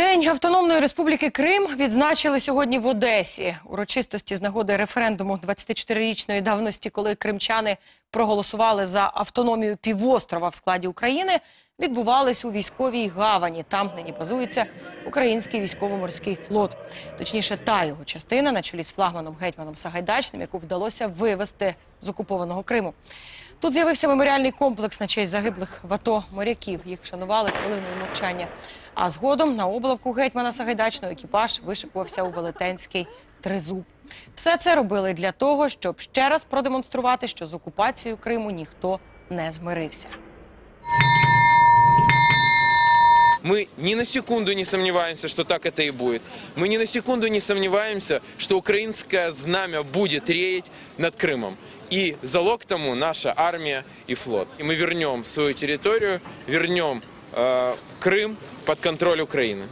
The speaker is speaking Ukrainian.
День Автономної Республіки Крим відзначили сьогодні в Одесі. Урочистості з нагоди референдуму 24-річної давності, коли кримчани проголосували за автономію півострова в складі України, відбувались у військовій гавані. Там нині базується український військово-морський флот. Точніше, та його частина на чолі з флагманом гетьманом Сагайдачним, яку вдалося вивести з окупованого Криму. Тут з'явився меморіальний комплекс на честь загиблих в АТО моряків. Їх вшанували хвилиною мовчання. А згодом на облавку гетьмана Сагайдачного екіпаж вишикувався у велетенський тризуб. Все це робили для того, щоб ще раз продемонструвати, що з окупацією Криму ніхто не змирився. Мы ни на секунду не сомневаемся, что так это и будет. Мы ни на секунду не сомневаемся, что украинское знамя будет реять над Крымом. И залог тому наша армия и флот. И мы вернем свою территорию, вернем э, Крым под контроль Украины.